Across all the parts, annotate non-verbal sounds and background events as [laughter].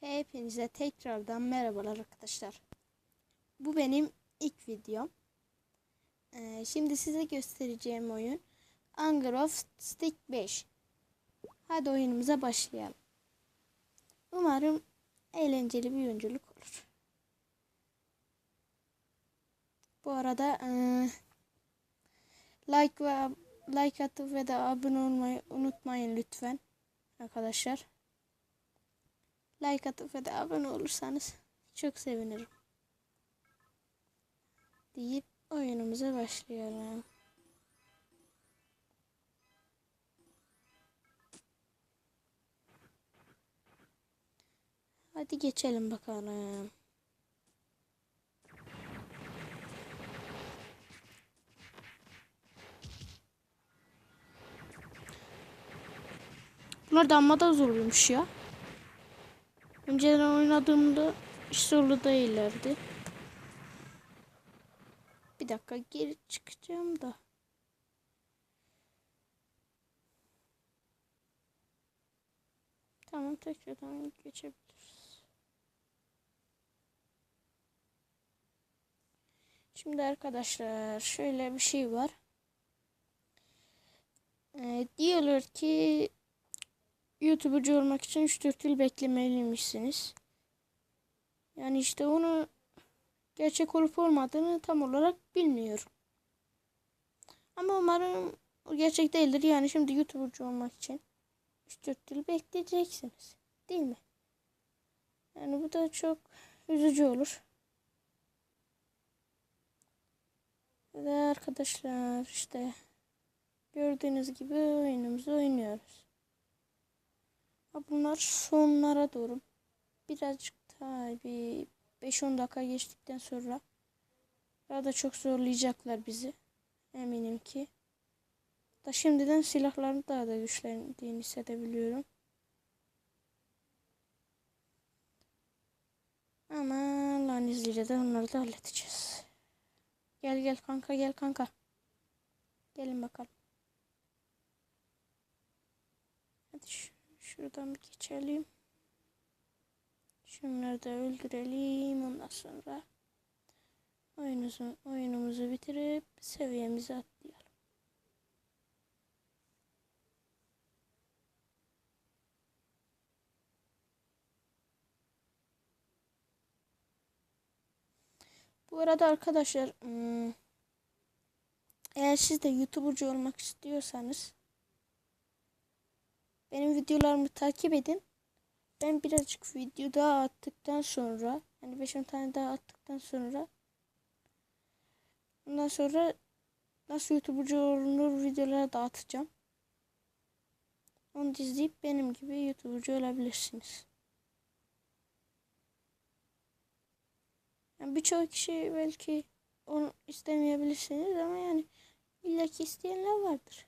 Hepinize tekrardan merhabalar arkadaşlar. Bu benim ilk videom. Ee, şimdi size göstereceğim oyun Hunger of Stick 5. Hadi oyunumuza başlayalım. Umarım eğlenceli bir oyunculuk olur. Bu arada eee, like ve like atıp ve de abone olmayı unutmayın lütfen arkadaşlar. Like atıp ve de abone olursanız çok sevinirim. Deyip oyunumuza başlayalım. Hadi geçelim bakalım. Bunlar da amma da zorluymuş ya. Önceden oynadığımda hiç zorlu değillerdi. Bir dakika geri çıkacağım da. Tamam tekrardan geçebiliriz. Şimdi arkadaşlar şöyle bir şey var. Ee, diyorlar ki YouTuber'cı olmak için 3-4 yıl beklemeliymişsiniz. Yani işte onu gerçek olup olmadığını tam olarak bilmiyorum. Ama umarım gerçek değildir. Yani şimdi YouTuber'cı olmak için 3-4 yıl bekleyeceksiniz. Değil mi? Yani bu da çok üzücü olur. Ve arkadaşlar işte gördüğünüz gibi oyunumuzu oynuyoruz. Bunlar sonlara doğru birazcık bir 5-10 dakika geçtikten sonra daha da çok zorlayacaklar bizi. Eminim ki. Da şimdiden silahların daha da güçlendiğini hissedebiliyorum. Ama Allah'ın izniyle de onları da halledeceğiz. Gel gel kanka gel kanka. Gelin bakalım. Hadi şu, şuradan bir geçelim. Şunları da öldürelim. Ondan sonra oyunumuzu, oyunumuzu bitirip seviyemizi atlayalım. Bu arada arkadaşlar hmm, eğer siz de YouTuber'cı olmak istiyorsanız benim videolarımı takip edin. Ben birazcık video daha attıktan sonra yani 5-10 tane daha attıktan sonra ondan sonra nasıl YouTuber'cı olunur videolara dağıtacağım. Onu da izleyip benim gibi YouTuber'cı olabilirsiniz. Yani birçok kişi belki onu istemeyebilirsiniz ama yani illaki isteyenler vardır.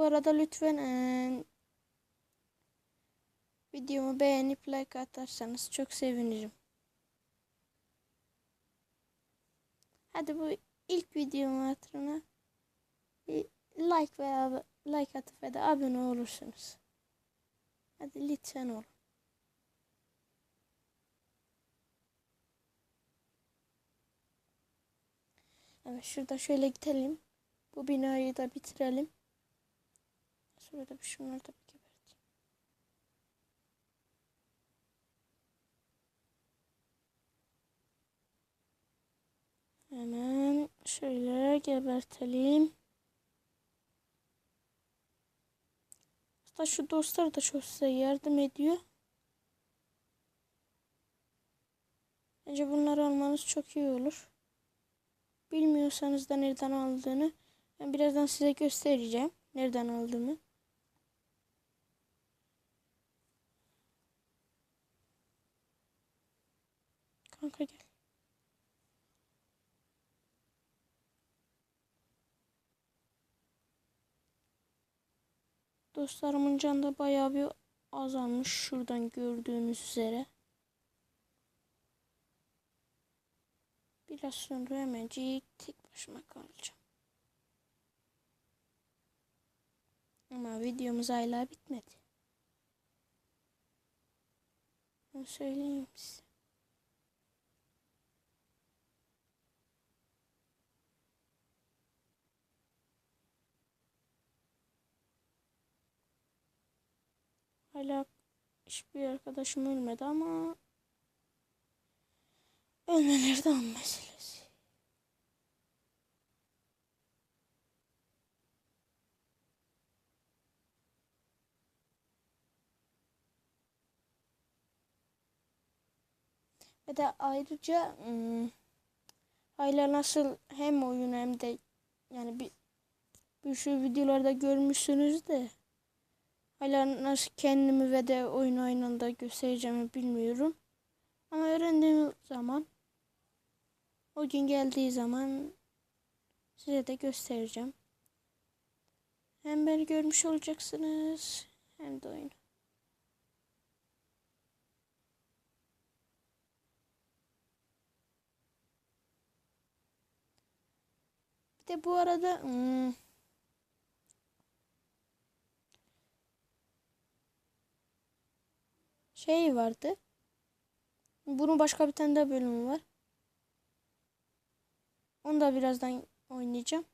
Bu arada lütfen eee, videomu beğenip like atarsanız çok sevinirim. Hadi bu ilk videomu hatırına like veya like atıp de abone olursunuz. Hadi lütfen olun. Evet şurada şöyle gidelim. Bu binayı da bitirelim. Sonra da bir şunları da bir geberteyim. Hemen şöyle gebertelim. Hatta şu dostlar da çok size yardım ediyor. Bence bunları almanız çok iyi olur. Bilmiyorsanız da nereden aldığını ben birazdan size göstereceğim. Nereden aldığımı. Kanka gel. Dostlarımın canı da bayağı bir azalmış şuradan gördüğünüz üzere. Biraz sonra hemencik tek başıma kalacağım. Ama videomuz hala bitmedi. Bunu söyleyeyim size. Hala hiçbir arkadaşım ölmedi ama ölmeleri de an meselesi. Ve de ayrıca hala nasıl hem oyun hem de yani bir, bir şu videolarda görmüşsünüz de hala nasıl kendimi ve de oyun aynı anda göstereceğimi bilmiyorum. Ama öğrendiğim zaman o gün geldiği zaman size de göstereceğim. Hem beni görmüş olacaksınız hem de oyunu. Bir de bu arada hmm, şey vardı. Bunun başka bir tane daha bölümü var. Onu da birazdan oynayacağım.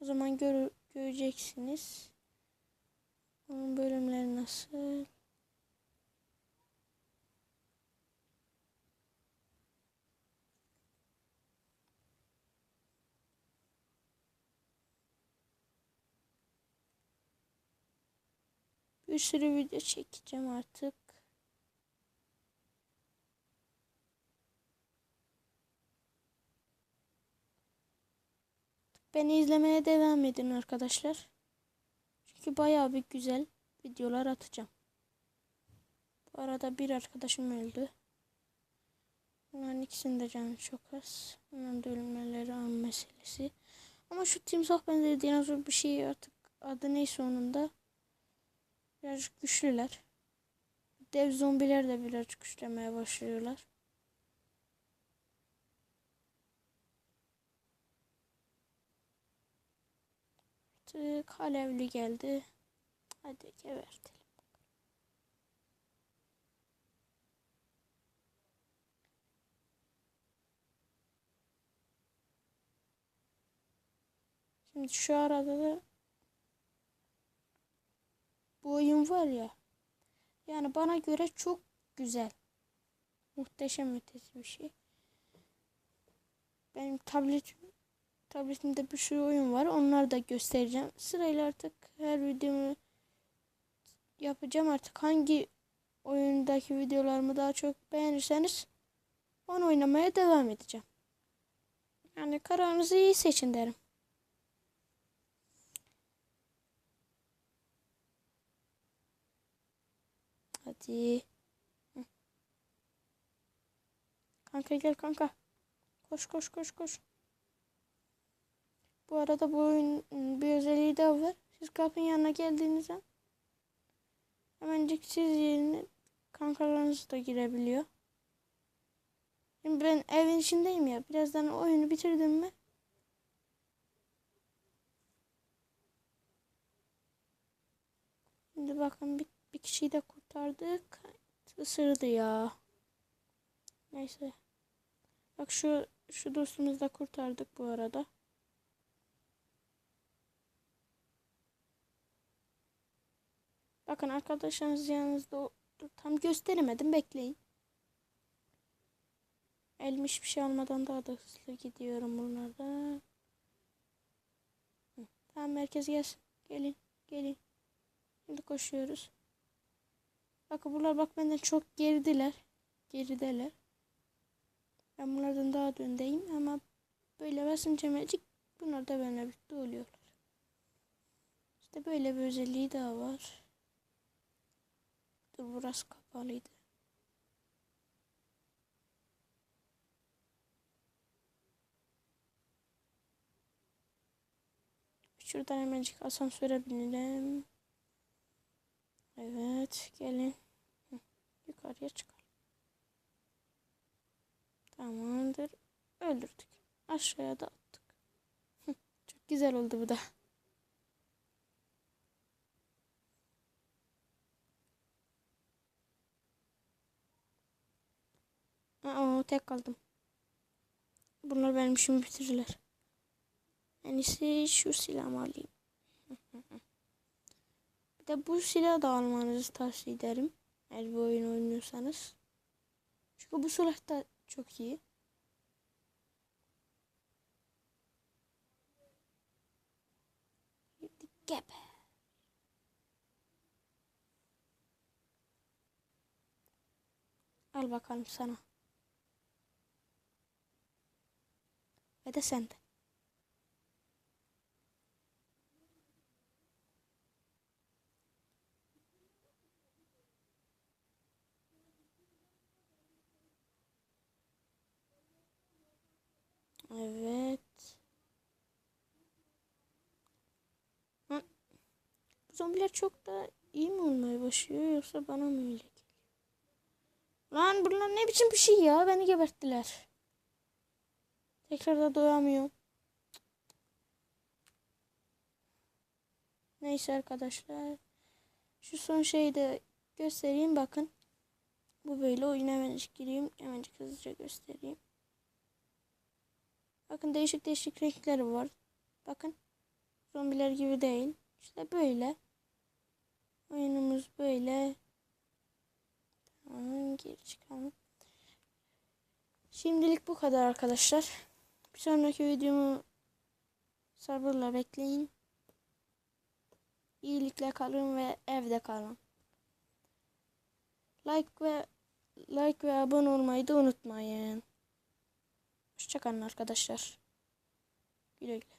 O zaman gör göreceksiniz. Onun bölümleri nasıl? Bir sürü video çekeceğim artık. Beni izlemeye devam edin arkadaşlar. Çünkü bayağı bir güzel videolar atacağım. Bu arada bir arkadaşım öldü. Bunların ikisinin de canı çok az. Bunların da ölümleri an meselesi. Ama şu timsah benzeri dinozor bir şey artık adı neyse onun da birazcık güçlüler. Dev zombiler de birazcık güçlemeye başlıyorlar. Artık alevli geldi. Hadi gebertelim. Şimdi şu arada da bu oyun var ya. Yani bana göre çok güzel. Muhteşem ötesi bir şey. Benim tabletim tabletimde bir sürü oyun var. Onları da göstereceğim. Sırayla artık her videomu yapacağım. Artık hangi oyundaki videolarımı daha çok beğenirseniz onu oynamaya devam edeceğim. Yani kararınızı iyi seçin derim. Hadi. Kanka gel kanka. Koş koş koş koş. Bu arada bu oyun bir özelliği daha var. Siz kapının yanına geldiğinizde hemencik siz yerine kankalarınız da girebiliyor. Şimdi ben evin içindeyim ya. Birazdan oyunu bitirdim mi? Şimdi bakın bir, bir kişiyi de kurtardık. Isırdı ya. Neyse. Bak şu şu dostumuzu da kurtardık bu arada. Bakın arkadaşlarınız yanınızda tam gösteremedim bekleyin. Elmiş bir şey almadan daha da hızlı gidiyorum bunlarda. Tamam merkez gelsin. Gelin gelin. Şimdi koşuyoruz. Bakın bunlar bak benden çok geridiler. Gerideler. Ben bunlardan daha da öndeyim ama böyle basınca mecik bunlar da benimle birlikte oluyorlar. İşte böyle bir özelliği daha var. Dur burası kapalıydı. Şuradan hemencik asansöre binelim. Evet gelin. Yukarıya çıkalım. Tamamdır. Öldürdük. Aşağıya da attık. Çok güzel oldu bu da. Tek kaldım. Bunlar benim işimi bitirirler. En iyisi şu silahımı alayım. [laughs] Bir de bu silahı da almanızı tavsiye ederim. Eğer bir oyun oynuyorsanız. Çünkü bu silah da çok iyi. Gebe. Al bakalım sana. Ve de sende. Evet. Hı. Bu zombiler çok da iyi mi olmaya başlıyor yoksa bana mı öyle geliyor? Lan bunlar ne biçim bir şey ya? Beni geberttiler. Tekrar da doyamıyorum. Neyse arkadaşlar. Şu son şeyi de göstereyim bakın. Bu böyle oyuna hemencik gireyim. Hemencik hızlıca göstereyim. Bakın değişik değişik renkleri var. Bakın. Zombiler gibi değil. İşte böyle. Oyunumuz böyle. Tamam geri çıkalım. Şimdilik bu kadar arkadaşlar. Bir sonraki videomu sabırla bekleyin. İyilikle kalın ve evde kalın. Like ve like ve abone olmayı da unutmayın. Hoşçakalın arkadaşlar. Güle güle.